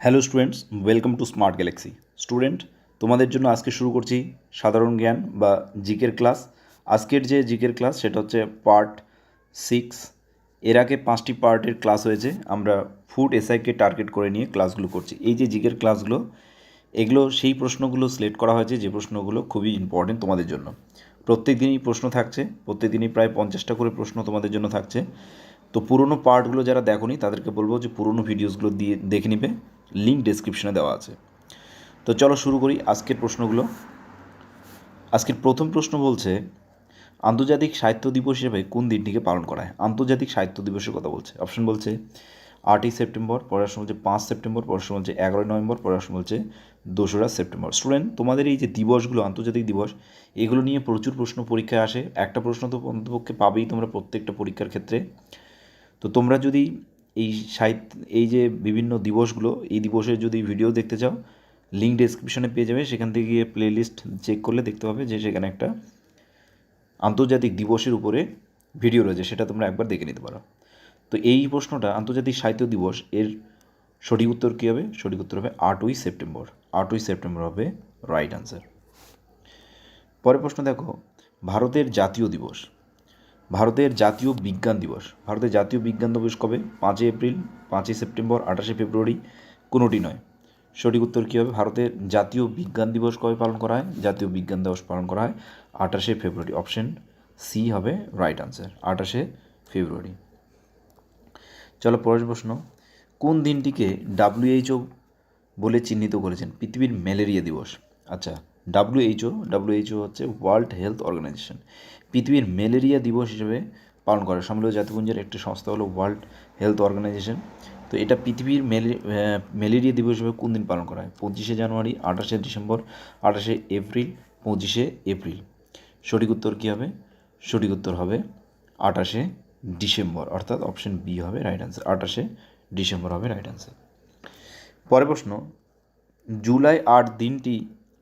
Hello students welcome to smart galaxy student তোমাদের জন্য আজকে শুরু করছি সাধারণ জ্ঞান বা জিকের ক্লাস। আজকের যে জিকের ক্লাস, সেটা হচ্ছে পার্ট সিক্স এর আগে পাঁচটি পার্টের ক্লাস হয়েছে। আমরা ফুড এসআইকে টার্গেট করে নিয়ে ক্লাসগুলো করছি। এই যে জিকের ক্লাসগুলো, এগুলো সেই প্রশ্নগুলো সিলেক্ট করা হয়েছে, যে প্রশ্নগুলো খুবই ইম্পর্টেন্ট তোমাদের জন্য। প্রত্যেক দিনই প্রশ্ন থাকছে প্রত্যেক দিনই প্রায় পঞ্চাশটা করে প্রশ্ন তোমাদের জন্য থাকছে। তো পুরনো পার্টগুলো যারা দেখোনি, তাদেরকে বলব যে পুরনো ভিডিওসগুলো দিয়ে দেখে নিবে। লিঙ্ক ডেসক্রিপশনে দেওয়া আছে। তো চলো শুরু করি আজকের প্রশ্নগুলো। আজকের প্রথম প্রশ্ন বলছে, আন্তর্জাতিক সাহিত্য দিবস হিসেবে কোন দিনটিকে পালন করা হয়? আন্তর্জাতিক সাহিত্য দিবসের কথা বলছে। অপশন বলছে, আটই সেপ্টেম্বর, পরের সময় বলছে পাঁচ সেপ্টেম্বর, পরের সময় বলছে এগারোই নভেম্বর, পরের সময় বলছে দোসরা সেপ্টেম্বর। স্টুডেন্ট তোমাদের এই যে দিবসগুলো, আন্তর্জাতিক দিবস, এগুলো নিয়ে প্রচুর প্রশ্ন পরীক্ষায় আসে। একটা প্রশ্ন তো অন্তপক্ষে পাবেই তোমরা প্রত্যেকটা পরীক্ষার ক্ষেত্রে। তো তোমরা যদি এই সাহিত্য এই যে বিভিন্ন দিবসগুলো, এই দিবসের যদি ভিডিও দেখতে চাও লিঙ্ক ডেসক্রিপশনে পেয়ে যাবে। সেখান থেকে গিয়ে প্লে লিস্ট চেক করলে দেখতে পাবে যে সেখানে একটা আন্তর্জাতিক দিবসের উপরে ভিডিও রয়েছে, সেটা তোমরা একবার দেখে নিতে পারো। তো এই প্রশ্নটা, আন্তর্জাতিক সাহিত্য দিবস, এর সঠিক উত্তর কী হবে? সঠিক উত্তর হবে আটই সেপ্টেম্বর। আটই সেপ্টেম্বর হবে রাইট আনসার পরের প্রশ্ন দেখো, ভারতের জাতীয় দিবস। ভারতের জাতীয় বিজ্ঞান দিবস। ভারতের জাতীয় বিজ্ঞান দিবস কবে? পাঁচই এপ্রিল, পাঁচই সেপ্টেম্বর, আঠাশে ফেব্রুয়ারি, কোনোটি নয়। সঠিক উত্তর কী হবে? ভারতের জাতীয় বিজ্ঞান দিবস কবে পালন করা হয়? জাতীয় বিজ্ঞান দিবস পালন করা হয় আঠাশে ফেব্রুয়ারি। অপশন সি হবে রাইট আনসার আঠাশে ফেব্রুয়ারি। চলো পরের প্রশ্ন। কোন দিনটিকে ডাব্লিউএইচও বলে চিহ্নিত করেছেন? পৃথিবীর ম্যালেরিয়া দিবস। আচ্ছা ডাব্লিউএইচও ডাব্লিউএইচও হচ্ছে ওয়ার্ল্ড হেলথ অর্গানাইজেশন পৃথিবীর ম্যালেরিয়া দিবস হিসেবে পালন করে। সম্মিলিত জাতিপুঞ্জের একটি সংস্থা হলো ওয়ার্ল্ড হেলথ অর্গানাইজেশন তো এটা পৃথিবীর ম্যালেরিয়া দিবস হিসেবে কোন দিন পালন করা হয়? পঁচিশে জানুয়ারি, আঠাশে ডিসেম্বর, আঠাশে এপ্রিল, পঁচিশে এপ্রিল। সঠিক উত্তর কী হবে? সঠিক উত্তর হবে আঠাশে ডিসেম্বর। অর্থাৎ অপশন বি হবে রাইট অ্যান্সার। আঠাশে ডিসেম্বর হবে রাইট অ্যান্সার। পরের প্রশ্ন, জুলাই আট দিনটি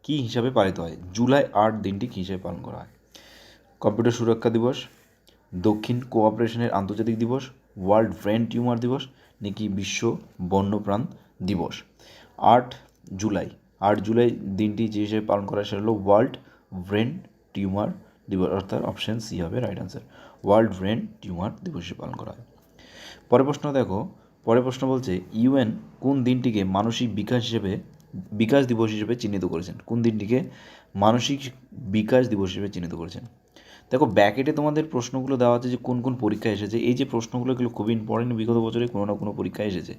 কী হিসাবে পালিত হয়? জুলাই আট দিনটি কী হিসাবে পালন করা হয়? কম্পিউটার সুরক্ষা দিবস, দক্ষিণ কোঅপারেশনের আন্তর্জাতিক দিবস, ওয়ার্ল্ড ব্রেন টিউমার দিবস, নাকি বিশ্ব বন্যপ্রাণ দিবস। আট জুলাই আট জুলাই দিনটি যে হিসেবে পালন করা সেটা হলো ওয়ার্ল্ড ব্রেন টিউমার দিবস, অর্থাৎ অপশান সি হবে right answer. World brain tumour দিবস পালন করা হয়। পরের প্রশ্ন দেখো, পরের প্রশ্ন বলছে, ইউএন কোন দিনটিকে মানসিক বিকাশ হিসেবে, বিকাশ দিবস হিসেবে চিহ্নিত করেছেন? কোন দিনটিকে মানসিক বিকাশ দিবস হিসেবে চিহ্নিত করেছেন? দেখো ব্যাকেটে তোমাদের প্রশ্নগুলো দেওয়া আছে যে কোন কোন পরীক্ষায় এসেছে। এই যে প্রশ্নগুলো এগুলো খুবই ইম্পর্টেন্ট বিগত বছরে কোনো না কোনো পরীক্ষায় এসেছে।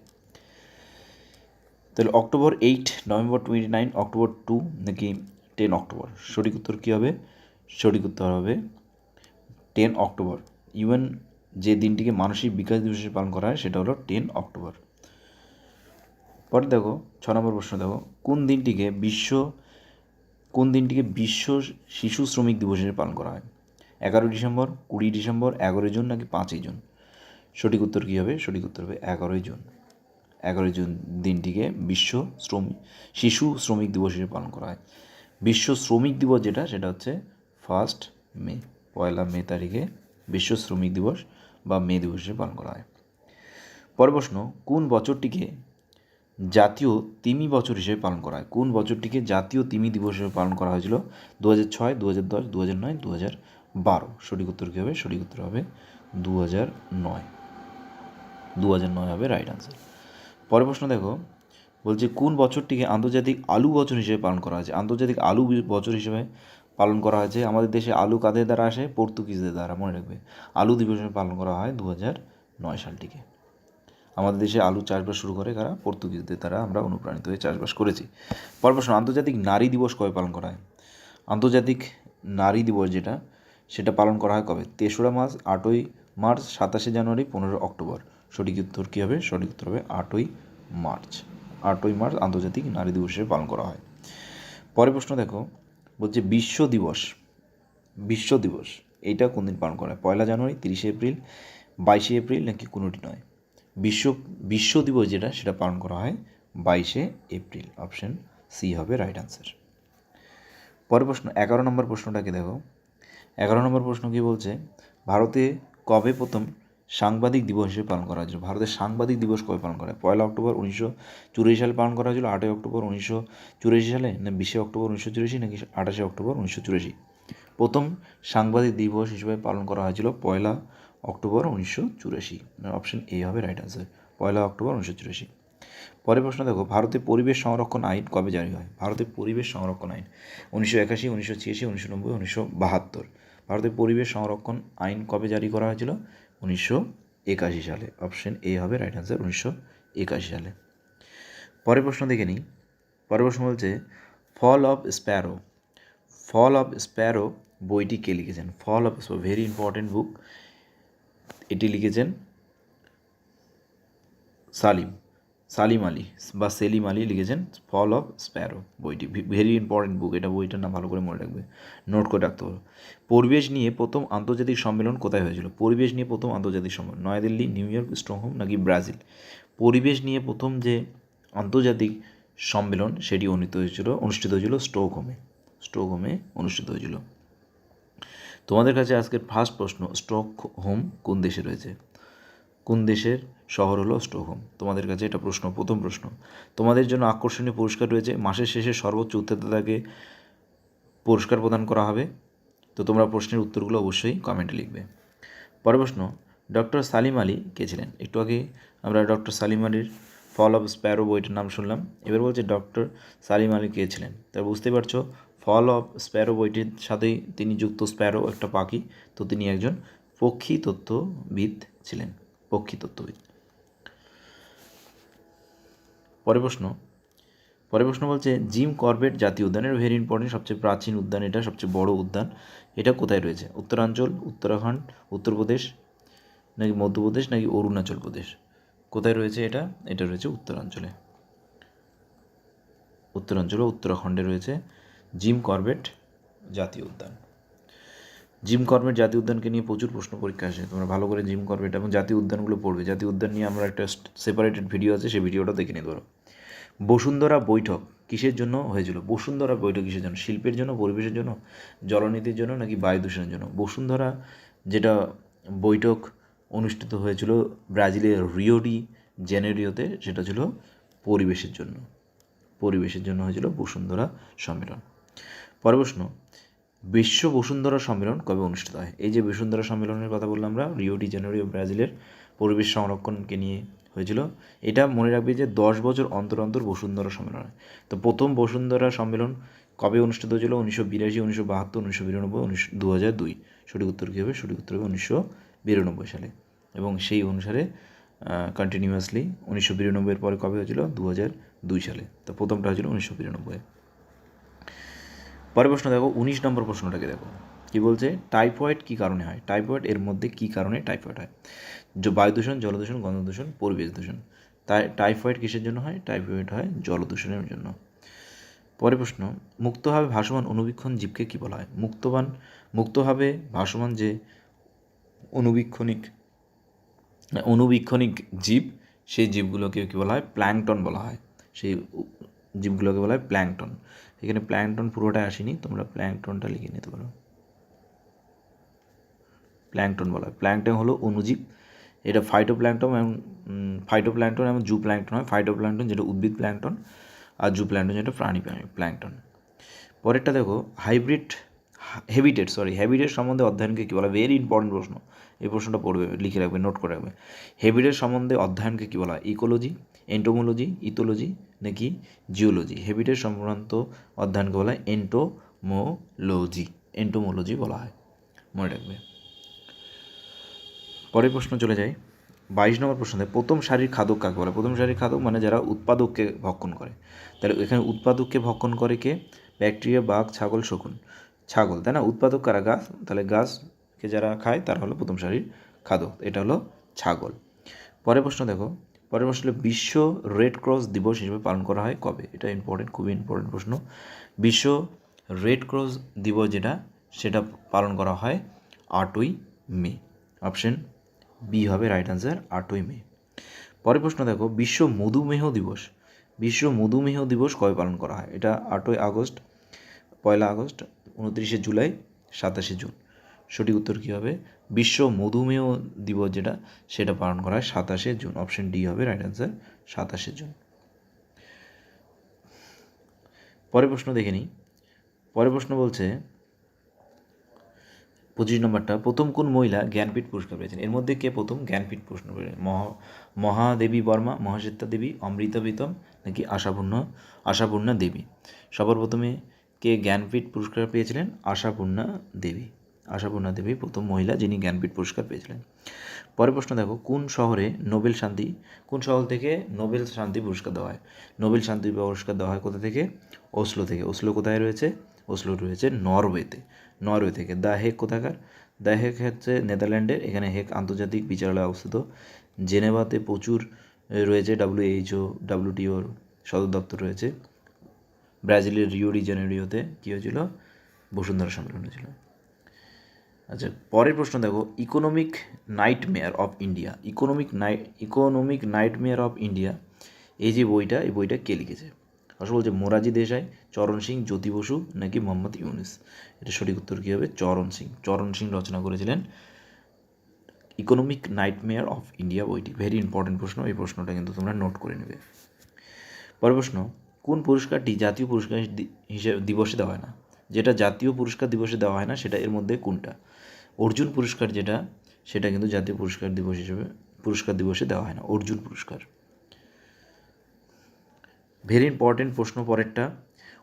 তাহলে October eight November twenty nine October two নাকি টেন অক্টোবর? সঠিক উত্তর কী হবে? সঠিক উত্তর হবে টেন অক্টোবর। ইউএন যে দিনটিকে মানসিক বিকাশ দিবস পালন করা হয়, সেটা হলো টেন অক্টোবর। পরে দেখো, ছ নম্বর প্রশ্ন দেখো, কোন দিনটিকে বিশ্ব, কোন দিনটিকে বিশ্ব শিশু শ্রমিক দিবস হিসেবে পালন করা হয়? এগারোই ডিসেম্বর, কুড়ি ডিসেম্বর, এগারোই জুন নাকি পাঁচই জুন? সঠিক উত্তর কী হবে? সঠিক উত্তর হবে এগারোই জুন। এগারোই জুন দিনটিকে বিশ্ব শ্রমিক শিশু শ্রমিক দিবস হিসেবে পালন করা হয়। বিশ্ব শ্রমিক দিবস যেটা, সেটা হচ্ছে ফার্স্ট মে, পয়লা মে তারিখে বিশ্ব শ্রমিক দিবস বা মে দিবস হিসেবে পালন করা হয়। পরের প্রশ্ন, কোন বছরটিকে জাতীয় তিমি বছর হিসেবে পালন করা হয়? কোন বছরটিকে জাতীয় তিমি দিবস হিসেবে পালন করা হয়েছিল? দু হাজার ছয় দু হাজার দশ দু হাজার নয় দু হাজার বারো। সঠিক উত্তর কী হবে? সঠিক উত্তর হবে দু হাজার নয়। দু হাজার নয় হবে রাইট আনসার পরের প্রশ্ন দেখো, বলছে কোন বছরটিকে আন্তর্জাতিক আলু বছর হিসেবে পালন করা হয়েছে? আন্তর্জাতিক আলু বছর হিসেবে পালন করা হয়েছে আমাদের দেশে আলু কাদের দ্বারা আসে? পর্তুগিজদের দ্বারা, মনে রাখবে। আলু দিবস পালন করা হয় দু হাজার নয় সালটিকে। আমাদের দেশে আলু চাষবাস শুরু করে কারা? পর্তুগিজদের দ্বারা আমরা অনুপ্রাণিত হয়ে চাষবাস করেছি। পরের প্রশ্ন, আন্তর্জাতিক নারী দিবস কবে পালন করা হয়? আন্তর্জাতিক নারী দিবস যেটা সেটা পালন করা হয় কবে? তেসরা মার্চ আটই মার্চ, সাতাশে জানুয়ারি পনেরো অক্টোবর। সঠিক উত্তর কী হবে? সঠিক উত্তর হবে আটই মার্চ। আটই মার্চ আন্তর্জাতিক নারী দিবস হিসেবে পালন করা হয়। পরের প্রশ্ন দেখো, বলছে বিশ্ব দিবস। বিশ্ব দিবস, এইটা কোন দিন পালন করা হয়? পয়লা জানুয়ারি, তিরিশে এপ্রিল, বাইশে এপ্রিল নাকি কোনোটি নয়? বিশ্ব বিশ্ব দিবস যেটা, সেটা পালন করা হয় বাইশে এপ্রিল। অপশন সি হবে রাইট আনসার পরের প্রশ্ন, এগারো নম্বর প্রশ্নটাকে দেখো। এগারো নম্বর প্রশ্ন কী বলছে? ভারতে কবে প্রথম সাংবাদিক দিবস হিসেবে পালন করা হয়েছিল? ভারতের সাংবাদিক দিবস কবে পালন করা হয়? পয়লা অক্টোবর উনিশশো চুরাশি সালে পালন করা হয়েছিল? আটই অক্টোবর উনিশশো চুরাশি সালে? না, বিশে অক্টোবর উনিশশো চুরাশি নাকি আঠাশে অক্টোবর উনিশশো চুরাশি? প্রথম সাংবাদিক দিবস হিসেবে পালন করা হয়েছিল পয়লা অক্টোবর উনিশশো চুরাশি। অপশন এ হবে রাইট আনসার পয়লা অক্টোবর উনিশশো চুরাশি। পরের প্রশ্ন দেখো, ভারতে পরিবেশ সংরক্ষণ আইন কবে জারি হয়? ভারতের পরিবেশ সংরক্ষণ আইন উনিশশো একাশি, উনিশশো ছিয়াশি, উনিশশো নব্বই, উনিশশো বাহাত্তর। ভারতের পরিবেশ সংরক্ষণ আইন কবে জারি করা হয়েছিল? উনিশশো একাশি সালে। অপশন এ হবে রাইট আনসার উনিশশো একাশি সালে। পরের প্রশ্ন দেখে নিই। পরের প্রশ্ন বলছে fall of sparrow fall of sparrow বইটি কে লিখেছেন? Fall of sparrow very important book এটি লিখেছেন সালিম। সালিম আলী বা সেলিম আলী লিখেছেন ফল অফ স্প্যারো বইটি। ভেরি ইম্পর্টেন্ট বুক, এটা বইটার নাম ভালো করে মনে রাখবে। নোট করে রাখতে হবে। পরিবেশ নিয়ে প্রথম আন্তর্জাতিক সম্মেলন কোথায় হয়েছিল? পরিবেশ নিয়ে প্রথম আন্তর্জাতিক সম্মেলন, নয়াদিল্লি, নিউ ইয়র্ক, স্টকহোম নাকি ব্রাজিল? পরিবেশ নিয়ে প্রথম যে আন্তর্জাতিক সম্মেলন, সেটি অনুষ্ঠিত হয়েছিল অনুষ্ঠিত হয়েছিল স্টকহোমে। স্টকহোমে অনুষ্ঠিত হয়েছিল। তোমাদের কাছে আজকের ফার্স্ট প্রশ্ন স্টক হোম কোন দেশে রয়েছে? কোন দেশের শহর হলো স্টকহোম? তোমাদের কাছে এটা প্রশ্ন, প্রথম প্রশ্ন। তোমাদের জন্য আকর্ষণীয় পুরস্কার রয়েছে, মাসের শেষে সর্বোচ্চ উত্তরদাতাকে পুরস্কার প্রদান করা হবে। তো তোমরা প্রশ্নের উত্তরগুলো অবশ্যই কমেন্টে লিখবে। পরের প্রশ্ন, ডক্টর সালিম আলী কে ছিলেন? একটু আগে আমরা ডক্টর সালিম আলীর ফল অফ স্প্যারো বইটার নাম শুনলাম। এবার বলছে, ডক্টর সালিম আলী কে ছিলেন? তা বুঝতে পারছ, ফল অফ স্প্যারো বইটির সাথেই তিনি যুক্ত স্প্যারো, একটা পাখি। তো তিনি একজন পক্ষী তত্ত্ববিদ ছিলেন। পক্ষী তত্ত্ববিদ পরের প্রশ্ন। পরে প্রশ্ন বলছে, জিম কর্বেট জাতীয় উদ্যানের ভেরি ইম্পর্টেন্ট সবচেয়ে প্রাচীন উদ্যান এটা, সবচেয়ে বড় উদ্যান, এটা কোথায় রয়েছে? উত্তরাঞ্চল, উত্তরাখণ্ড, উত্তরপ্রদেশ, নাকি মধ্যপ্রদেশ, নাকি অরুণাচল প্রদেশ? কোথায় রয়েছে এটা? এটা রয়েছে উত্তরাঞ্চলে। উত্তরাঞ্চল উত্তরাখণ্ডে রয়েছে জিম কর্বেট জাতীয় উদ্যান। জিম কর্বেট জাতীয় উদ্যানকে নিয়ে প্রচুর প্রশ্ন পরীক্ষা আসে। তোমরা ভালো করে জিম কর্বেট এবং জাতীয় উদ্যানগুলো পড়বে। জাতীয় উদ্যান নিয়ে আমরা একটা সেপারেটেড ভিডিও আছে, সেই ভিডিওটা দেখে নিতে পারো বসুন্ধরা বৈঠক কিসের জন্য হয়েছিল? বসুন্ধরা বৈঠক কিসের জন্য? শিল্পের জন্য, পরিবেশের জন্য, জলনীতির জন্য নাকি বায়ু দূষণের জন্য? বসুন্ধরা যেটা বৈঠক অনুষ্ঠিত হয়েছিল ব্রাজিলের রিওডি জেনেরিওতে, সেটা ছিল পরিবেশের জন্য। পরিবেশের জন্য হয়েছিল বসুন্ধরা সম্মেলন। পরের প্রশ্ন বিশ্ব বসুন্ধরা সম্মেলন কবে অনুষ্ঠিত হয়? এই যে বসুন্ধরা সম্মেলনের কথা বললাম আমরা রিও ডি জেনেরিও ব্রাজিলের পরিবেশ সংরক্ষণকে নিয়ে হয়েছিল। এটা মনে রাখবে যে দশ বছর অন্তর অন্তর বসুন্ধরা সম্মেলন হয়। তো প্রথম বসুন্ধরা সম্মেলন কবে অনুষ্ঠিত হয়েছিল? উনিশশো বিরাশি, উনিশশো বাহাত্তর, উনিশশো বিরানব্বই উনিশশো দু হাজার দুই। সঠিক উত্তর কী হবে? সঠিক উত্তর হবে উনিশশো বিরানব্বই সালে। এবং সেই অনুসারে কন্টিনিউয়াসলি উনিশশো বিরানব্বইয়ের পরে কবে হয়েছিল? দু হাজার দুই সালে। তো প্রথমটা হয়েছিল উনিশশো বিরানব্বই। পরের প্রশ্ন দেখো, উনিশ নম্বর প্রশ্নটাকে দেখো। কি বলছে? টাইফয়েড কী কারণে হয়? টাইফয়েড এর মধ্যে কী কারণে টাইফয়েড হয়? বায়ু দূষণ জল দূষণ গন্ধ দূষণ পরিবেশ দূষণ। তাই টাইফয়েড কিসের জন্য হয়? টাইফয়েড হয় জল দূষণের জন্য। পরের প্রশ্ন, মুক্তভাবে ভাসমান অনুবীক্ষণ জীবকে কী বলা হয়? মুক্তবান, মুক্তভাবে ভাসমান যে অনুবীক্ষণিক অনুবীক্ষণিক জীব, সেই জীবগুলোকে কী বলা হয়? প্ল্যাংটন বলা হয়। সেই জীবগুলোকে বলা হয় প্ল্যাংটন। এখানে প্ল্যাংটন পুরোটা আসেনি, তোমরা প্ল্যাংটনটা লিখে নিতে পারো। প্ল্যাংটন বলা হয় প্ল্যাংটন হলো অনুজীব। এটা ফাইটো প্ল্যাংটন এবং ফাইটো প্ল্যাংটন এবং জু প্ল্যাংটন হয়। ফাইটো প্ল্যাংটন যেটা উদ্ভিদ প্ল্যাংটন আর জু প্ল্যাংটন যেটা প্রাণী প্ল্যাংটন পরেরটা দেখো হাইব্রিড হ্যাবিটেট সরি হ্যাবিটেট সম্বন্ধে অধ্যয়নকে কী বলা ভেরি ইম্পর্টেন্ট প্রশ্ন। এই প্রশ্নটা পড়বে, লিখে রাখবে নোট করে রাখবে। হ্যাবিটেট সম্বন্ধে অধ্যয়নকে কী বলা ইকোলজি এন্টোমোলজি ইথোলজি নাকি জিওলজি? হ্যাবিটেট সংক্রান্ত অধ্যয়নকে বলা হয় এন্টোমোলজি এন্টোমোলজি বলা হয়। মনে রাখবে। পরের প্রশ্ন চলে যায় বাইশ নম্বর প্রশ্ন প্রথম সারির খাদক কাকে বলে? প্রথম সারির খাদক মানে যারা উৎপাদককে ভক্ষণ করে। তাহলে এখানে উৎপাদককে ভক্ষণ করে কে? ব্যাকটেরিয়া, বাঘ, ছাগল, শকুন। ছাগল, তাই না? উৎপাদক কারা? গাছ। তাহলে গাছকে যারা খায়, তারা হলো প্রথম সারির খাদক। এটা হলো ছাগল। পরের প্রশ্ন দেখো। পরের প্রশ্ন হলো বিশ্ব রেড ক্রস দিবস হিসেবে পালন করা হয়। কবে? এটা ইম্পর্টেন্ট খুবই ইম্পর্টেন্ট প্রশ্ন। বিশ্ব রেড ক্রস দিবস যেটা, সেটা পালন করা হয় আটই মে। অপশন বি হবে রাইট আনসার আটই মে। পরের প্রশ্ন দেখো, বিশ্ব মধুমেহ দিবস। বিশ্ব মধুমেহ দিবস কবে পালন করা হয়? এটা আটই আগস্ট, পয়লা আগস্ট, উনত্রিশে জুলাই, সাতাশে জুন। সঠিক উত্তর কী হবে? বিশ্ব মধুমেহ দিবস যেটা, সেটা পালন করা হয় সাতাশে জুন। অপশন ডি হবে রাইট অ্যান্সার সাতাশে জুন। পরের প্রশ্ন দেখে নিই। পরের প্রশ্ন বলছে, পঁচিশ নম্বরটা, প্রথম কোন মহিলা জ্ঞানপীঠ পুরস্কার পেয়েছেন? এর মধ্যে কে প্রথম জ্ঞানপীঠ পুরস্কার পেয়েছেন? মহা, মহাদেবী বর্মা, মহাশ্বেতা দেবী, অমৃতা প্রীতম, নাকি আশাপূর্ণ, আশাপূর্ণা দেবী? সবার প্রথমে কে জ্ঞানপীঠ পুরস্কার পেয়েছিলেন? আশাপূর্ণা দেবী। আশাপূর্ণা দেবী প্রথম মহিলা যিনি জ্ঞানপীঠ পুরস্কার পেয়েছিলেন। পরের প্রশ্ন দেখো, কোন শহরে নোবেল শান্তি, কোন শহর থেকে নোবেল শান্তি পুরস্কার দেওয়া হয়? নোবেল শান্তি পুরস্কার দেওয়া হয় কোথা থেকে? ওসলো থেকে। ওসলো কোথায় রয়েছে? ওসলো রয়েছে নরওয়েতে। নরওয়ে থেকে। দ্য হেক কোথাকার? দ্য হেক হচ্ছে নেদারল্যান্ডের, এখানে হেক আন্তর্জাতিক বিচারালয় অবস্থিত। জেনেভাতে প্রচুর রয়েছে ডাব্লিউএইচও ডাব্লিউটিওর সদর দপ্তর রয়েছে। ব্রাজিলের রিও ডি জেনেরিওতে কী হয়েছিল? বসুন্ধরা সম্মেলন হয়েছিল আচ্ছা পরের প্রশ্ন দেখো economic nightmare of India economic নাই ইকোনমিক নাইটমেয়ার অফ ইন্ডিয়া এই যে বইটা, এই বইটা কে লিখেছে? আসলে বলছে মোরাজি দেশাই, চরণ সিং, জ্যোতি বসু নাকি মোহাম্মদ ইউনুস? এটা সঠিক উত্তর কী হবে? চরণ সিং। চরণ সিং রচনা করেছিলেন ইকোনমিক নাইটমেয়ার অফ ইন্ডিয়া বইটি। ভেরি ইম্পর্টেন্ট প্রশ্ন, এই প্রশ্নটা কিন্তু তোমরা নোট করে নেবে। পরের প্রশ্ন, কোন পুরস্কারটি জাতীয় পুরস্কার হিসেবে দিবসে দেওয়া হয় না? যেটা জাতীয় পুরস্কার দিবসে দেওয়া হয় না, সেটা এর মধ্যে কোনটা? অর্জুন পুরস্কার যেটা, সেটা কিন্তু জাতীয় পুরস্কার দিবস হিসেবে, পুরস্কার দিবসে দেওয়া হয় না, অর্জুন পুরস্কার। ভেরি ইম্পর্টেন্ট প্রশ্ন পরেরটা,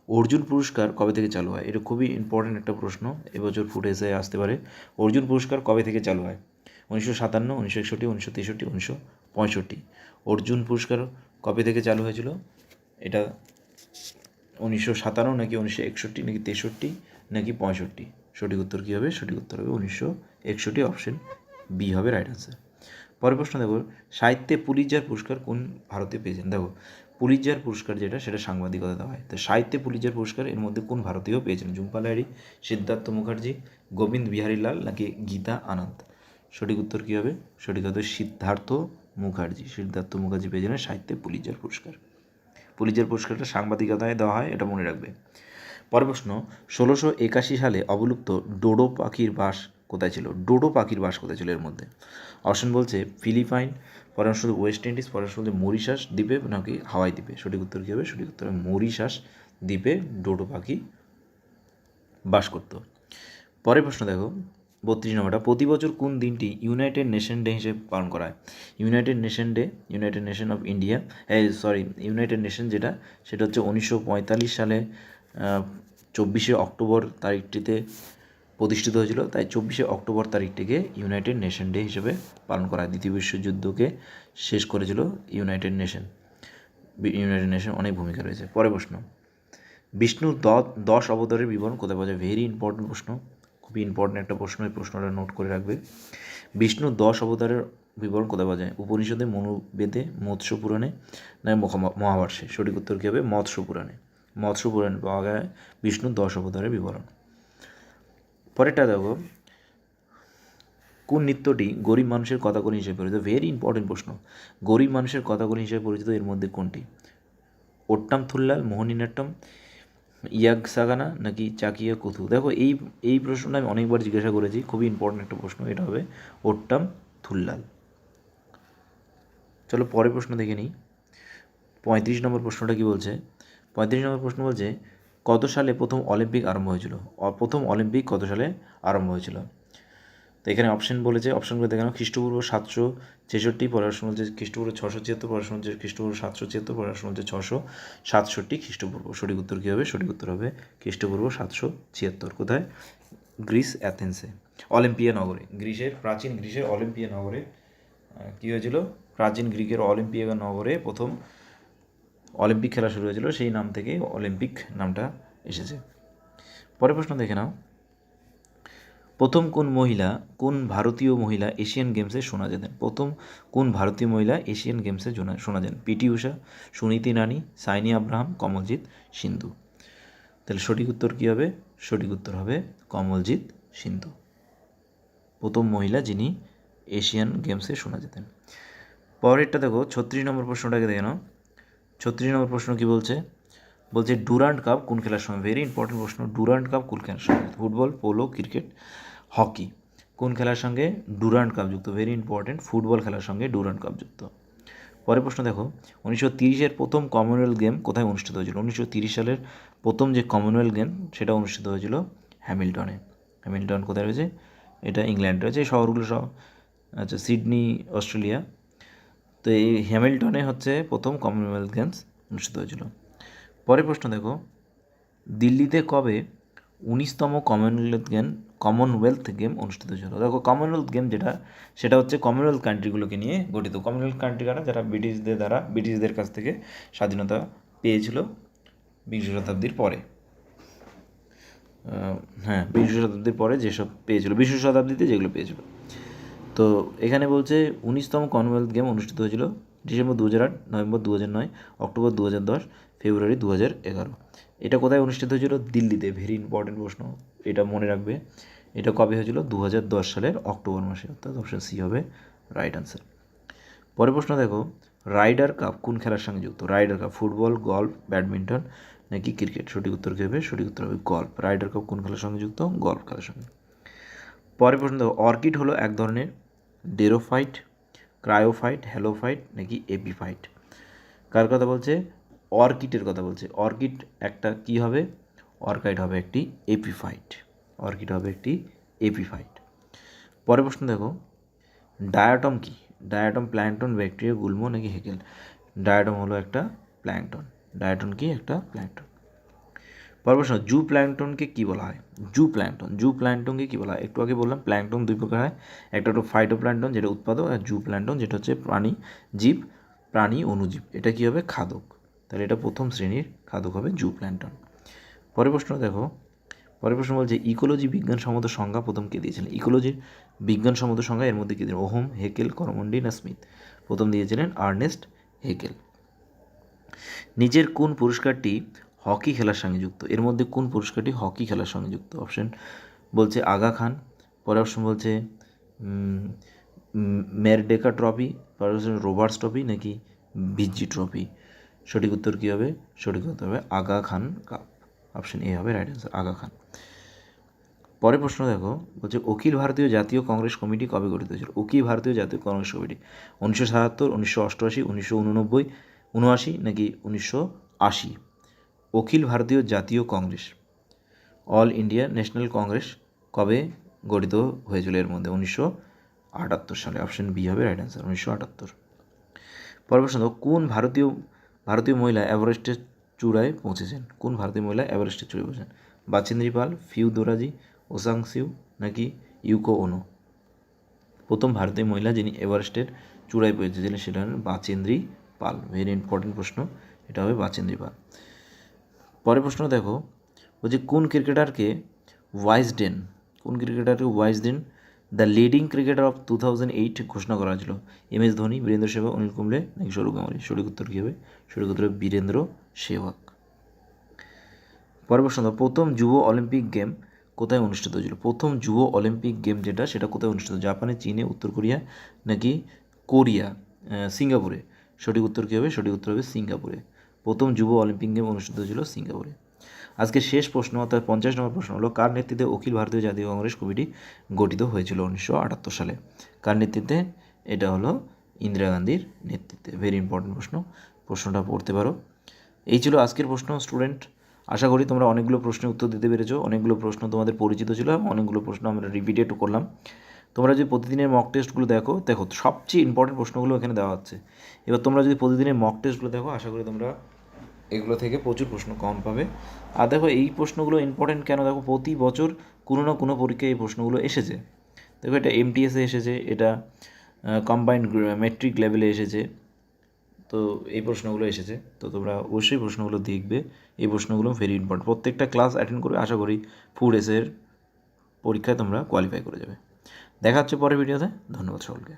অর্জুন পুরস্কার কবে থেকে চালু হয়? এটা খুবই ইম্পর্টেন্ট একটা প্রশ্ন, এবছর ফুটে এসে আসতে পারে। অর্জুন পুরস্কার কবে থেকে চালু হয়? উনিশশো সাতান্ন, উনিশশো একষট্টি, উনিশশো তেষট্টি, উনিশশো পঁয়ষট্টি। অর্জুন পুরস্কার কবে থেকে চালু হয়েছিল? এটা উনিশশো সাতান্ন নাকি উনিশশো একষট্টি নাকি তেষট্টি নাকি পঁয়ষট্টি? সঠিক উত্তর কী হবে? সঠিক উত্তর হবে উনিশশো একষট্টি অপশন বি হবে রাইট আনসার পরের প্রশ্ন দেখো, সাহিত্যে পুলিজার পুরস্কার কোন ভারতে পেয়েছেন? দেখো, পুলিজার পুরস্কার যেটা, সেটা সাংবাদিকতা দেওয়া হয়। তো সাহিত্যে পুলিজার পুরস্কার এর মধ্যে কোন ভারতীয় পেয়েছেন? ঝুম্পা লাহিড়ী সিদ্ধার্থ মুখার্জি, গোবিন্দ বিহারী লাল নাকি গীতা আনন্দ? সঠিক উত্তর কী হবে? সঠিক উত্তর সিদ্ধার্থ মুখার্জি। সিদ্ধার্থ মুখার্জি পেয়েছিলেন সাহিত্যে পুলিজার পুরস্কার। পুলিজার পুরস্কারটা সাংবাদিকতায় দেওয়া হয়, এটা মনে রাখবে। পরের প্রশ্ন, ষোলোশো একাশি সালে অবলুপ্ত ডোডো পাখির বাস কোথায় ছিল? ডোডো পাখির বাস কোথায় ছিল এর মধ্যে? অপশন বলছে, ফিলিপাইন, পরের অপশন ওয়েস্ট ইন্ডিজ, পরের বলছে মরিশাস দ্বীপে নাকি হাওয়াই দ্বীপে? সঠিক উত্তর কী হবে? সঠিক উত্তর হবে মরিশাস দ্বীপে ডোডো পাখি বাস করত। পরের প্রশ্ন দেখো বত্রিশ নম্বরটা, প্রতি বছর কোন দিনটি ইউনাইটেড নেশন ডে হিসেবে পালন করা হয়? United Nation Day United Nation of India sorry United Nation যেটা, সেটা হচ্ছে উনিশশো পঁয়তাল্লিশ সালে চব্বিশে অক্টোবর তারিখটিতে প্রতিষ্ঠিত হয়েছিল, তাই চব্বিশে অক্টোবর তারিখটিকে ইউনাইটেড নেশন ডে হিসেবে পালন করা হয়। দ্বিতীয় বিশ্বযুদ্ধকে শেষ করেছিল ইউনাইটেড নেশন ইউনাইটেড নেশন অনেক ভূমিকা রয়েছে। পরে প্রশ্ন, বিষ্ণুর দশ অবতারের বিবরণ কোথায় পাওয়া যায়? ভেরি ইম্পর্টেন্ট প্রশ্ন। খুবই ইম্পর্টেন্ট একটা প্রশ্ন, এই প্রশ্নটা নোট করে রাখবে। বিষ্ণুর দশ অবতারের বিবরণ কোথায় পাওয়া যায়? উপনিষদে, মনুবেদে, মৎস্য পুরাণে, না মহা- মহাভারষে সঠিক উত্তর কী হবে? মৎস্য পুরাণে। মৎস্য পুরাণে পাওয়া যায় বিষ্ণুর দশ অবতারের বিবরণ। পরেরটা দেখো। কোন নৃত্যটি গরিব মানুষের কথাকলি হিসেবে পরিচিত? ভেরি ইম্পর্টেন্ট প্রশ্ন। গরিব মানুষের কথাকলি হিসেবে পরিচিত এর মধ্যে কোনটি? ওট্টাম থুল্লাল, মোহিনীনাট্যম ইয়াগ সাগানা নাকি চাকিয়া কুথু দেখো, এই এই প্রশ্নটা আমি অনেকবার জিজ্ঞাসা করেছি, খুবই ইম্পর্টেন্ট একটা প্রশ্ন, এটা হবে ওট্টাম থুল্লাল। চলো পরের প্রশ্ন দেখে নিই। পঁয়ত্রিশ নম্বর প্রশ্নটা কি বলছে? পঁয়ত্রিশ নম্বর প্রশ্ন বলছে, কত সালে প্রথম অলিম্পিক আরম্ভ হয়েছিল? প্রথম অলিম্পিক কত সালে আরম্ভ হয়েছিল? তো এখানে অপশন বলেছে অপশনগুলো দেখে নাও খ্রিস্টপূর্ব সাতশো ছেষট্টি পড়াশোনা হচ্ছে খ্রিস্টপূর্ব ছশো ছিয়াত্তর পড়াশোনা হচ্ছে খ্রিস্টপূর্ব সাতশো ছিয়াত্তর পড়াশোনা হচ্ছে ছশো সাতষট্টি খ্রিস্টপূর্ব। সঠিক উত্তর কী হবে? সঠিক উত্তর হবে খ্রিস্টপূর্ব সাতশো ছিয়াত্তর। কোথায়? গ্রিস, অ্যাথেন্সে। অলিম্পিয়া নগরে। গ্রিসের, প্রাচীন গ্রিসের অলিম্পিয়া নগরে কী হয়েছিল? প্রাচীন গ্রিকের অলিম্পিয়া নগরে প্রথম অলিম্পিক খেলা শুরু হয়েছিল। সেই নাম থেকে অলিম্পিক নামটা এসেছে। পরের প্রশ্ন দেখে নাও। প্রথম কোন মহিলা, কোন ভারতীয় মহিলা এশিয়ান গেমসে সোনা জেতেন? প্রথম কোন ভারতীয় মহিলা এশিয়ান গেমসে সোনা জেতেন? পিটি উষা, সুনীতি নানি, সাইনি আব্রাহাম, কমলজিৎ সিন্ধু। তাহলে সঠিক উত্তর কী হবে? সঠিক উত্তর হবে কমলজিৎ সিন্ধু। প্রথম মহিলা যিনি এশিয়ান গেমসে সোনা জেতেন। পরেরটা দেখো, ছত্রিশ নম্বর প্রশ্নটাকে দেখে নাও। ছত্রিশ নম্বর প্রশ্ন কি বলছে? বলছে ডুরান্ড কাপ কোন খেলার সময়? ভেরি ইম্পর্টেন্ট প্রশ্ন ডুরান্ড কাপ কোন খেলার সময়? Football, polo, cricket. হকি। কোন খেলার সঙ্গে? ডুরান্ট কাপ যুক্ত। ভেরি ইম্পর্টেন্ট ফুটবল খেলার সঙ্গে ডুরান্ট কাপ যুক্ত। পরের প্রশ্ন দেখো, উনিশশো তিরিশের প্রথম কমনওয়েলথ গেম কোথায় অনুষ্ঠিত হয়েছিল? উনিশশো তিরিশ সালের প্রথম যে কমনওয়েলথ গেম সেটা অনুষ্ঠিত হয়েছিল হ্যামিল্টনে হ্যামিল্টন কোথায় রয়েছে? এটা ইংল্যান্ডে রয়েছে। এই শহরগুলো সব আচ্ছা সিডনি, অস্ট্রেলিয়া। তো এই হ্যামিল্টনে হচ্ছে প্রথম কমনওয়েলথ গেমস অনুষ্ঠিত হয়েছিল। পরের প্রশ্ন দেখো, দিল্লিতে কবে উনিশতম কমনওয়েলথ গেম কমনওয়েলথ গেম অনুষ্ঠিত হয়েছিল। দেখো কমনওয়েলথ গেম যেটা, সেটা হচ্ছে কমনওয়েলথ কান্ট্রিগুলোকে নিয়ে গঠিত। কমনওয়েলথ কান্ট্রি কারা? যারা ব্রিটিশদের দ্বারা ব্রিটিশদের কাছ থেকে স্বাধীনতা পেয়েছিল বিংশ শতাব্দীর পরে। হ্যাঁ বিংশ শতাব্দীর পরে যেসব পেয়েছিল, বিংশ শতাব্দীতে যেগুলো পেয়েছিল। তো এখানে বলছে, উনিশতম কমনওয়েলথ গেম অনুষ্ঠিত হয়েছিল ডিসেম্বর দু হাজার আট, নভেম্বর দু হাজার নয়, অক্টোবর দু হাজার দশ, ফেব্রুয়ারি দু হাজার এগারো। এটা কোথায় অনুষ্ঠিত হয়েছিল? দিল্লিতে। ভেরি ইম্পর্টেন্ট প্রশ্ন। এটা মনে রাখবে। এটা কবে হয়েছিল? দু হাজার দশ সালের অক্টোবর মাসে। অর্থাৎ অপশন সি হবে রাইট আনসার পরের প্রশ্ন দেখো। রাইডার কাপ কোন খেলার সঙ্গে যুক্ত? Ryder cup football golf badminton নাকি ক্রিকেট সঠিক উত্তর কী হবে? সঠিক উত্তর হবে গল্ফ রাইডার কাপ কোন খেলার সঙ্গে যুক্ত? গল্ফ খেলার সঙ্গে। পরের প্রশ্ন দেখো। অর্কিড হলো এক ধরনের ডেরোফাইট ক্রায়োফাইট হ্যালোফাইট নাকি এপিফাইট কার কথা বলছে? অর্কিডের কথা বলছে। অর্কিড একটা কি হবে? অর্কাইড হবে একটি এপিফাইট। অর্কিড হবে একটি এপিফাইট। পরের প্রশ্ন দেখো, ডায়াটম কি? ডায়াটম প্ল্যাংটন, ব্যাকটেরিয়া, গুল্ম নাকি হেকেল? ডায়াটম হলো একটা প্ল্যাংটন। ডায়াটন কি? একটা প্ল্যাংটন। পরের প্রশ্ন, জু প্ল্যাংটনকে কী বলা হয়? জু প্ল্যাংটন। জু প্ল্যাংটনকে কী বলা হয়? একটু আগে বললাম, প্ল্যাংটন দুই প্রকার হয়। একটা হলো ফাইটো প্ল্যাংটন যেটা উৎপাদক, আর জু প্ল্যাংটন, যেটা হচ্ছে প্রাণী জীব, প্রাণী অনুজীব। এটা কী হবে? খাদক। তাহলে এটা প্রথম শ্রেণির খাদক হবে জু প্ল্যান্টন পরের প্রশ্ন দেখো। পরের প্রশ্ন বলছে, ইকোলজি বিজ্ঞানসম্মত সংজ্ঞা প্রথম কে দিয়েছিলেন? ইকোলজির বিজ্ঞানসম্মত সংজ্ঞা এর মধ্যে কী দিলেন? ওহম, হেকেল, করমন্ডি না স্মিথ? প্রথম দিয়েছিলেন আর্নেস্ট হেকেল। নিজের কোন পুরস্কারটি হকি খেলার সঙ্গে যুক্ত? এর মধ্যে কোন পুরস্কারটি হকি খেলার সঙ্গে যুক্ত? অপশন বলছে, আগা খান। পরের অপশন বলছে মেরডেকা ট্রফি। পরের অপশন রোবার্টস ট্রফি নাকি ভিজি ট্রফি? সঠিক উত্তর কী হবে? সঠিক উত্তর হবে Aga Khan. Cup option A হবে রাইট অ্যান্সার আগা খান। পরের প্রশ্ন দেখো, বলছে অখিল ভারতীয় জাতীয় কংগ্রেস কমিটি কবে গঠিত হয়েছিল? অখিল ভারতীয় জাতীয় কংগ্রেস কমিটি। উনিশশো সাতাত্তর, উনিশশো অষ্টআশি, উনিশশো উননব্বই, উনআশি নাকি উনিশশো আশি? অখিল ভারতীয় জাতীয় Congress. All India National Congress কবে গঠিত হয়েছিল এর মধ্যে? উনিশশো আটাত্তর সালে। অপশন বি হবে রাইট অ্যান্সার উনিশশো আটাত্তর। পরের প্রশ্ন কোন ভারতীয় ভারতীয় মহিলা এভারেস্টের চূড়ায় পৌঁছেছেন। কোন ভারতীয় মহিলা এভারেস্টের চূড়ায় পৌঁছেছেন? বাচেন্দ্রী পাল, ফিউ দোরাজি, ওসাং সিউ নাকি ইউকো ওনো? প্রথম ভারতীয় মহিলা যিনি এভারেস্টের চূড়ায় পৌঁছেছিলেন সেটা হলেন বাচেন্দ্রী পাল। ভেরি ইম্পর্টেন্ট প্রশ্ন, এটা হবে বাচেন্দ্রী পাল। পরের প্রশ্ন দেখো, বলছে কোন ক্রিকেটারকে ওয়াইজডেন কোন ক্রিকেটারকে Wisden the leading cricketer of two thousand eight ঘোষণা করা হয়েছিল। এম এস ধোনি, বীরেন্দ্র সেবক অনিল কুম্বলে, নাকি সৌরভ গাঙ্গুলি? সঠিক উত্তর কী হবে? সঠিক উত্তর বীরেন্দ্র সেবক পরের প্রশ্ন, প্রথম যুব অলিম্পিক গেম কোথায় অনুষ্ঠিত হয়েছিল? প্রথম যুব অলিম্পিক গেম যেটা, সেটা কোথায় অনুষ্ঠিত? জাপানে, চীনে, উত্তর কোরিয়া, নাকি কোরিয়া সিঙ্গাপুরে? সঠিক উত্তর কী হবে? সঠিক উত্তর হবে সিঙ্গাপুরে। প্রথম যুব অলিম্পিক গেম অনুষ্ঠিত হয়েছিল সিঙ্গাপুরে। আজকে শেষ প্রশ্ন, অর্থাৎ পঞ্চাশ নম্বর প্রশ্ন হলো, কার নেতৃত্বে অখিল ভারতীয় জাতীয় কংগ্রেস কমিটি গঠিত হয়েছিল উনিশশো আটাত্তর সালে? কার নেতৃত্বে? এটা হলো ইন্দিরা গান্ধীর নেতৃত্বে। ভেরি ইম্পর্টেন্ট প্রশ্ন। প্রশ্নটা পড়তে পারো। এই ছিল আজকের প্রশ্ন স্টুডেন্ট আশা করি তোমরা অনেকগুলো প্রশ্নের উত্তর দিতে পেরেছ। অনেকগুলো প্রশ্ন তোমাদের পরিচিত ছিল এবং অনেকগুলো প্রশ্ন আমরা রিপিটেড করলাম। তোমরা যদি প্রতিদিনের মক টেস্টগুলো দেখো দেখো সবচেয়ে ইম্পর্টেন্ট প্রশ্নগুলো এখানে দেওয়া হচ্ছে। এবার তোমরা যদি প্রতিদিনের মক টেস্টগুলো দেখো, আশা করি তোমরা এগুলো থেকে প্রচুর প্রশ্ন কম পাবে। আর দেখো, এই প্রশ্নগুলো ইম্পর্টেন্ট কেন? দেখো, প্রতি বছর কোনো না কোনো পরীক্ষায় এই প্রশ্নগুলো এসেছে। দেখো, এটা এমটিএসে এসেছে, এটা কম্বাইন্ড মেট্রিক লেভেলে এসেছে। তো এই প্রশ্নগুলো এসেছে। তো তোমরা অবশ্যই প্রশ্নগুলো দেখবে। এই প্রশ্নগুলো ভেরি ইম্পর্টেন্ট প্রত্যেকটা ক্লাস অ্যাটেন্ড করে আশা করি ফুড এসের পরীক্ষায় তোমরা কোয়ালিফাই করে যাবে। দেখা হচ্ছে পরের ভিডিওতে ধন্যবাদ সকলকে।